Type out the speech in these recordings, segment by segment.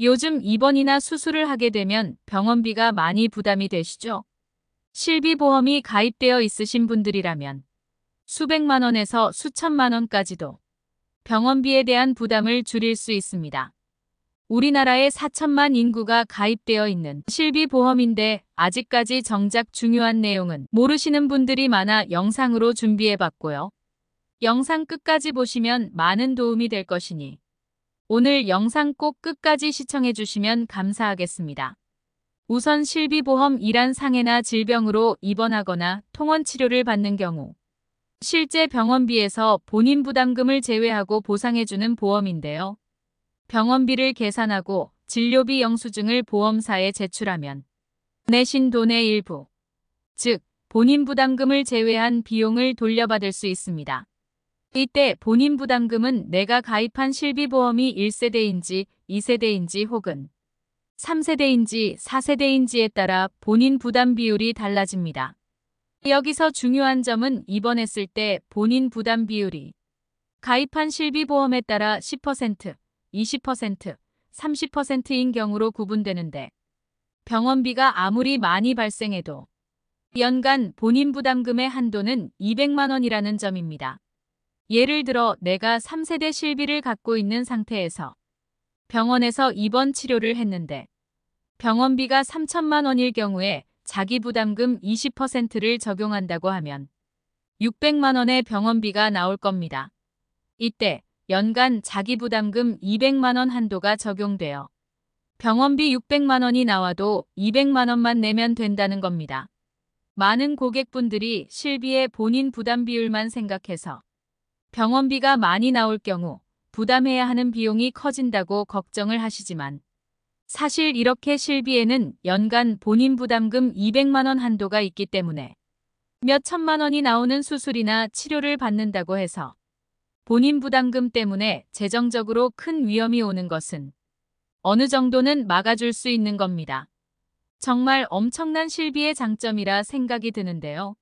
요즘 입원이나 수술을 하게 되면 병원비가 많이 부담이 되시죠? 실비보험이 가입되어 있으신 분들이라면 수백만 원에서 수천만 원까지도 병원비에 대한 부담을 줄일 수 있습니다. 우리나라에 4천만 인구가 가입되어 있는 실비보험인데 아직까지 정작 중요한 내용은 모르시는 분들이 많아 영상으로 준비해봤고요. 영상 끝까지 보시면 많은 도움이 될 것이니 오늘 영상 꼭 끝까지 시청해 주시면 감사하겠습니다. 우선 실비보험 이란 상해나 질병으로 입원하거나 통원 치료를 받는 경우 실제 병원비에서 본인 부담금을 제외하고 보상해주는 보험인데요. 병원비를 계산하고 진료비 영수증을 보험사에 제출하면 내신 돈의 일부, 즉 본인 부담금을 제외한 비용을 돌려받을 수 있습니다. 이때 본인 부담금은 내가 가입한 실비보험이 1세대인지 2세대인지 혹은 3세대인지 4세대인지에 따라 본인 부담 비율이 달라집니다. 여기서 중요한 점은 입원했을 때 본인 부담 비율이 가입한 실비보험에 따라 10%, 20%, 30%인 경우로 구분되는데 병원비가 아무리 많이 발생해도 연간 본인 부담금의 한도는 200만 원이라는 점입니다. 예를 들어 내가 3세대 실비를 갖고 있는 상태에서 병원에서 입원 치료를 했는데 병원비가 3천만 원일 경우에 자기 부담금 20%를 적용한다고 하면 600만 원의 병원비가 나올 겁니다. 이때 연간 자기 부담금 200만 원 한도가 적용되어 병원비 600만 원이 나와도 200만 원만 내면 된다는 겁니다. 많은 고객분들이 실비의 본인 부담 비율만 생각해서 병원비가 많이 나올 경우 부담해야 하는 비용이 커진다고 걱정을 하시지만 사실 이렇게 실비에는 연간 본인 부담금 200만 원 한도가 있기 때문에 몇 천만 원이 나오는 수술이나 치료를 받는다고 해서 본인 부담금 때문에 재정적으로 큰 위험이 오는 것은 어느 정도는 막아줄 수 있는 겁니다. 정말 엄청난 실비의 장점이라 생각이 드는데요.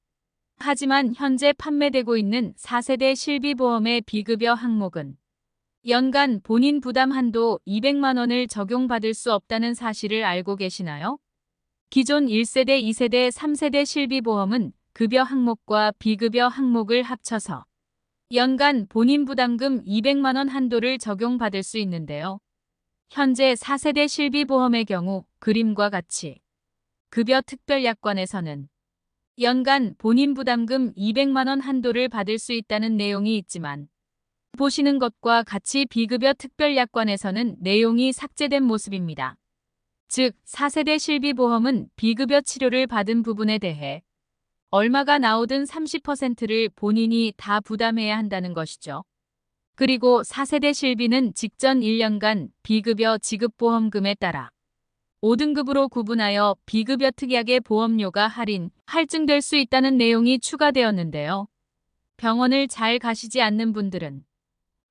하지만 현재 판매되고 있는 4세대 실비보험의 비급여 항목은 연간 본인 부담 한도 200만 원을 적용받을 수 없다는 사실을 알고 계시나요? 기존 1세대, 2세대, 3세대 실비보험은 급여 항목과 비급여 항목을 합쳐서 연간 본인 부담금 200만 원 한도를 적용받을 수 있는데요. 현재 4세대 실비보험의 경우 그림과 같이 급여 특별약관에서는 연간 본인 부담금 200만 원 한도를 받을 수 있다는 내용이 있지만 보시는 것과 같이 비급여 특별약관에서는 내용이 삭제된 모습입니다. 즉, 4세대 실비보험은 비급여 치료를 받은 부분에 대해 얼마가 나오든 30%를 본인이 다 부담해야 한다는 것이죠. 그리고 4세대 실비는 직전 1년간 비급여 지급보험금에 따라 5등급으로 구분하여 비급여 특약의 보험료가 할인, 할증될 수 있다는 내용이 추가되었는데요. 병원을 잘 가시지 않는 분들은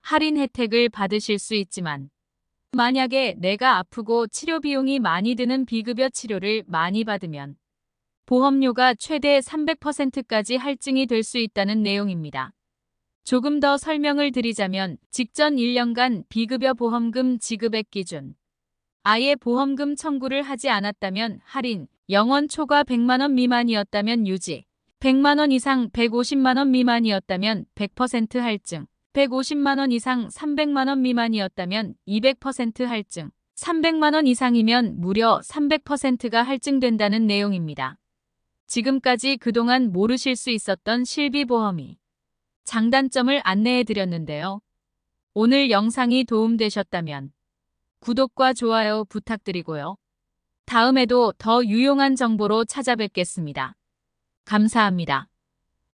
할인 혜택을 받으실 수 있지만 만약에 내가 아프고 치료 비용이 많이 드는 비급여 치료를 많이 받으면 보험료가 최대 300%까지 할증이 될 수 있다는 내용입니다. 조금 더 설명을 드리자면 직전 1년간 비급여 보험금 지급액 기준 아예 보험금 청구를 하지 않았다면 할인, 영원 초과 100만원 미만이었다면 유지, 100만원 이상 150만원 미만이었다면 100% 할증, 150만원 이상 300만원 미만이었다면 200% 할증, 300만원 이상이면 무려 300%가 할증된다는 내용입니다. 지금까지 그동안 모르실 수 있었던 실비보험이 장단점을 안내해 드렸는데요. 오늘 영상이 도움되셨다면 구독과 좋아요 부탁드리고요. 다음에도 더 유용한 정보로 찾아뵙겠습니다. 감사합니다.